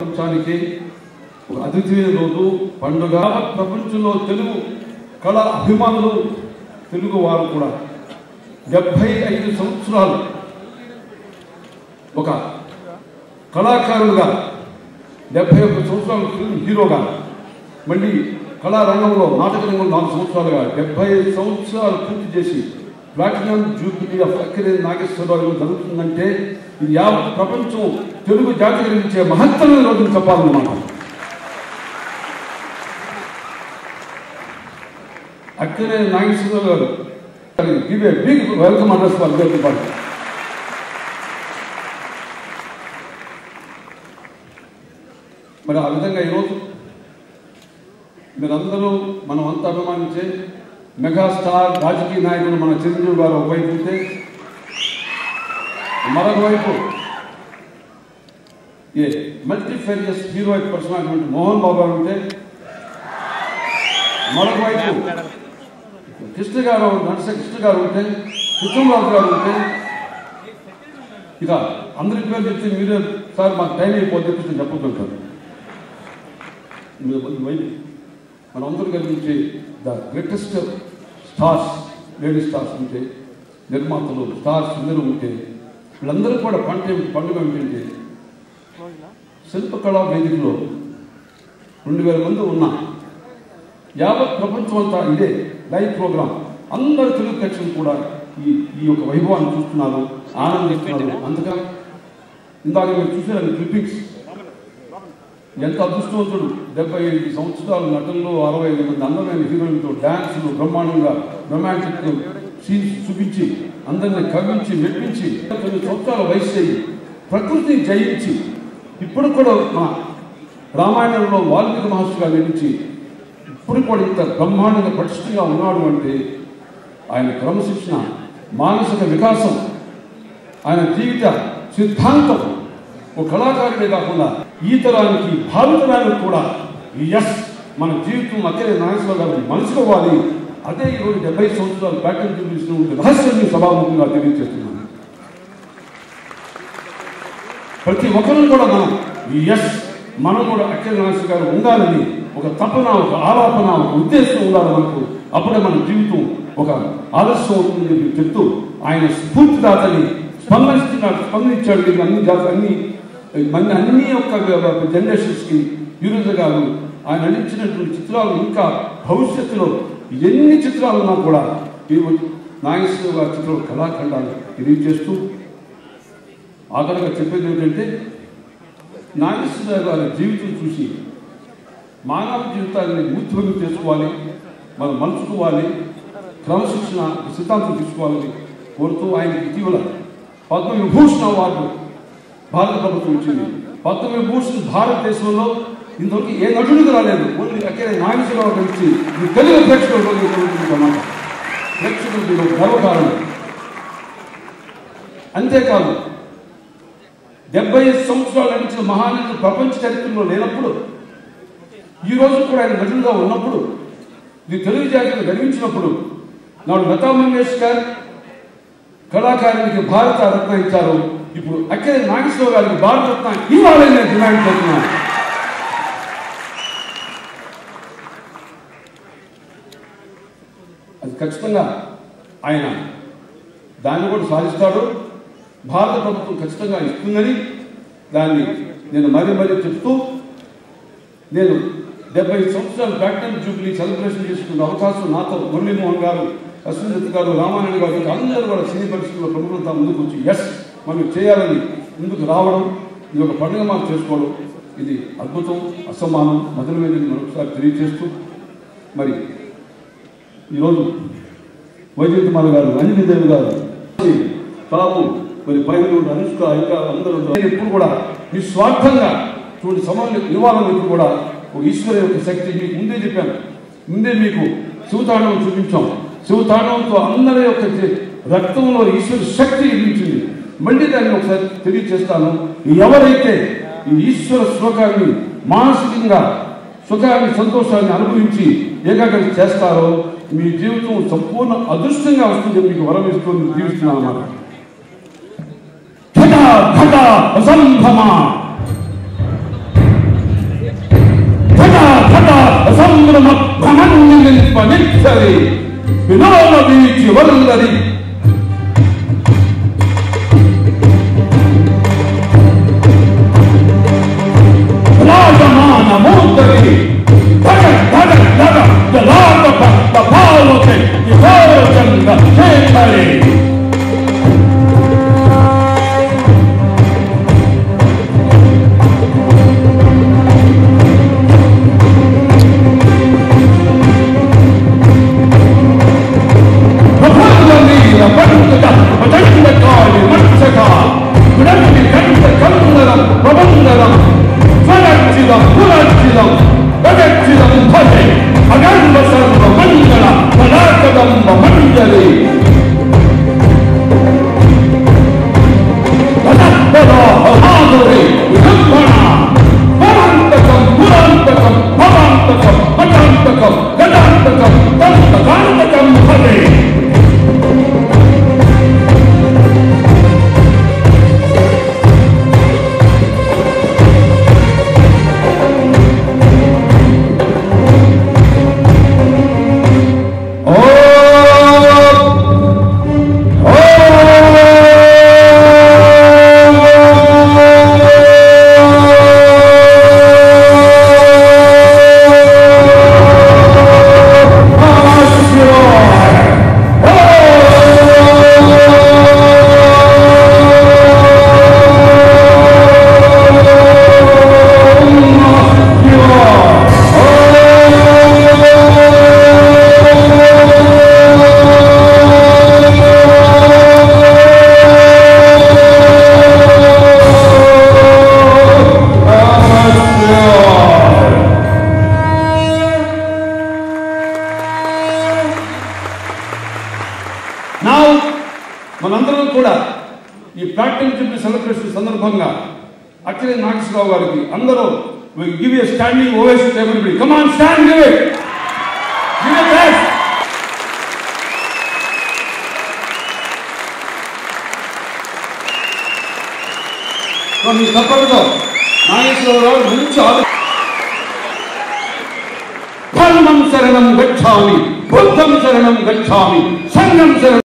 ప్రపంచానికి ఒక అద్వితీయ రోజు పండుగ. ప్రపంచంలో తెలుగు కళ అభిమానులు తెలుగు వారు కూడా డెబ్భై ఐదు సంవత్సరాలు ఒక కళాకారులుగా డెబ్భై ఒక్క సంవత్సరాలు ఫిల్మ్ హీరోగా మళ్ళీ కళారంగంలో నాటక రంగంలో నాలుగు సంవత్సరాలుగా డెబ్బై ఐదు సంవత్సరాలు పూర్తి చేసి platinum jubilee of Akkineni Nageswara Rao జరుగుతుందంటే ఇది యావత్ ప్రపంచం తెలుగు జాతి గురించే మహత్తరమైన రోజును చెప్పాలన్నమాట. Akkineni Nageswara Rao garu give a big welcome address for the party మరి ఆ విధంగా ఈరోజు మీరందరూ మనం అంత అభిమానించే మెగాస్టార్ రాజకీయ నాయకుడు మన చిరంజీవి గారు ఒకవైపు ఉంటే మరొక వైపు a multifarious heroic personality Mohan Babu garu ఉంటే మరొక వైపు కృష్ణ గారు నరస కృష్ణ గారు ఉంటే కృష్ణరాజు గారు ఉంటే ఇక అందరి పేరు చెప్తే మీరే సార్ మాకు టైం అయిపోతే చెప్పి చెప్పుతుంటారు వైపు మనందరూ కలిగించే the greatest stars lady stars ఉంటే నిర్మాతలు స్టార్స్ అందరూ ఉంటే వీళ్ళందరూ కూడా పంట పండుగ ఏంటంటే శిల్పకళా వేదికలో రెండు వేల మంది ఉన్నా యావత్ ప్రపంచం అంతా ఇదే లైవ్ ప్రోగ్రామ్ అందరు తెలుగు ప్రేక్షకులు కూడా ఈ ఈ యొక్క వైభవాన్ని చూస్తున్నారు ఆనందిస్తున్నారు. అందుకని ఇందాక మీరు చూసారు క్లిప్పింగ్స్. ఎంత అదృష్టవంతుడు? డెబ్బై ఐదు సంవత్సరాలు నటుల్లో అరవై ఐదు మంది అందమైన హీరోయిన్తో డ్యాన్సులు బ్రహ్మాండంగా రొమాంటిక్ సీన్స్ చూపించి అందరిని కవించి మెప్పించి తొమ్మిది సంవత్సరాల వయసు అయ్యి ప్రకృతిని జయించి ఇప్పుడు కూడా మా రామాయణంలో వాల్మీకి మహర్షిగా నిలిచి ఇప్పుడు కూడా ఇంత బ్రహ్మాండంగా పటిష్టంగా ఉన్నాడు అంటే ఆయన క్రమశిక్షణ మానసిక వికాసం ఆయన జీవిత సిద్ధాంతం ఒక కళాకారుడే కాకుండా ఈ తరానికి భావితరానికి కూడా ఎస్ మన జీవితం అక్కడే నాగేశ్వర గారు మలుచుకోవాలి. అదే ఈరోజు డెబ్బై సంవత్సరాలు ప్యాటర్న్ చూపించిన రహస్యాన్ని సభాముఖంగా తెలియజేస్తున్నాను. ప్రతి ఒక్కరిని కూడా మనం ఎస్ మనం కూడా అక్కడి నాగేశ్వర గారు ఉండాలని ఒక తపన ఒక ఆలాపన ఒక ఉద్దేశం ఉండాలి మనకు. అప్పుడే మన జీవితం ఒక ఆదర్శం అవుతుందని చెప్తూ ఆయన స్ఫూర్తిదాతని స్పందిస్తున్నాడు స్పందించాడు. అన్ని జాతి అన్ని మన అన్ని యొక్క జనరేషన్స్కి యూరోజ గారు ఆయన నటించినటువంటి చిత్రాలు ఇంకా భవిష్యత్తులో ఎన్ని చిత్రాలు ఉన్నా కూడా ఈ నాగేశ్వర గారి చిత్రం కళాఖండాలు తెలియజేస్తూ ఆఖరిగా చెప్పేది ఏంటంటే నాగేశ్వర గారి జీవితం చూసి మానవ జీవితాన్ని మూర్తిభంగం చేసుకోవాలి మన మలుచుకోవాలి క్రమశిక్షణ సిద్ధాంతం తీసుకోవాలని కోరుతూ ఆయన ఇటీవల పద్మ విభూషణ అవార్డు భారత ప్రభుత్వం ఇచ్చింది పద్మ విభూషణ్ భారతదేశంలో ఇంతవరకు ఏ నటుడికి రాలేదు. ఓన్లీ అక్కడ నాగేశ్వరరావు కలిసి ఈ తెలుగు ప్రేక్షకులు మాట. ప్రేక్షకులకు గర్వకారణం. అంతేకాదు డెబ్బై ఐదు సంవత్సరాలు నటించిన మహానటుడు ప్రపంచ చరిత్రలో లేనప్పుడు ఈ రోజు కూడా ఆయన నటుడుగా ఉన్నప్పుడు ఇది తెలుగు జాతిని గర్వించినప్పుడు నాడు లతా మంగేష్కర్ కళాకారునికి భారత రత్న ఇచ్చారు. ఇప్పుడు అక్కడ నాగేశ్వర గారికి భారత రత్న ఇవ్వాలని నేను డిమాండ్ చేస్తున్నాను. అది ఖచ్చితంగా ఆయన దాన్ని కూడా సాధిస్తాడు. భారత ప్రభుత్వం ఖచ్చితంగా ఇస్తుందని దాన్ని నేను మరీ మరీ చెప్తూ నేను డెబ్బై సంవత్సరాలు ప్లాటినం జూబ్లీ సెలబ్రేషన్ చేసుకున్న అవకాశం నాతో మురళీమోహన్ గారు అశ్విన్ గారు రామాయణ గారు అందరూ కూడా సినీ పరిస్థితుల్లో ప్రముఖులంతా ముందుకు వచ్చి ఎస్ మనం చేయాలని ముందుకు రావడం ఇది ఒక పండుగ మనం చేసుకోవడం. ఇది అద్భుతం అసమానం మధురమైనది మరొకసారి తెలియజేస్తూ మరి ఈరోజు వైద్యకుమార్ గారు అంజనీదేవి గారు తాము మరి పైన అనుష్క ఇంకా అందరూ ఎప్పుడు కూడా నిస్వార్థంగా చూడండి సమయం ఇవ్వాలని ఇప్పుడు కూడా ఒక ఈశ్వర యొక్క శక్తి మీకు ముందే చెప్పాను. ముందే మీకు శివతాండవం చూపించాం. శివతాండవంతో అందరి యొక్క రక్తంలో ఈశ్వర శక్తి ఇరించింది మళ్ళీ దాన్ని ఒకసారి తెలియచేస్తాను ఎవరైతే ఈ ఈశ్వర శ్లోకాన్ని మానసికంగా సుఖాన్ని సంతోషాన్ని అనుభవించి ఏకాగ్రత చేస్తారో మీ జీవితం సంపూర్ణ అదృష్టంగా వస్తుంది మీకు వరం ఇస్తుంది జీవిస్తున్నాను అన్నమాట. అసంభ్రమ భ్రమణి వినోద కూడా ఈ ప్లాటినం చెప్పి సెలబ్రేషన్ సందర్భంగా అక్కడే నాగేశ్వరరావు గారికి అందరూ give a standing ovation everybody come on stand give it give it best మీ తప్పకుండా నాగేశ్వరరావు మంచి ఆలోచన ధర్మం శరణం గచ్చామి బుద్ధం శరణం గచ్చామి సంఘం శరణం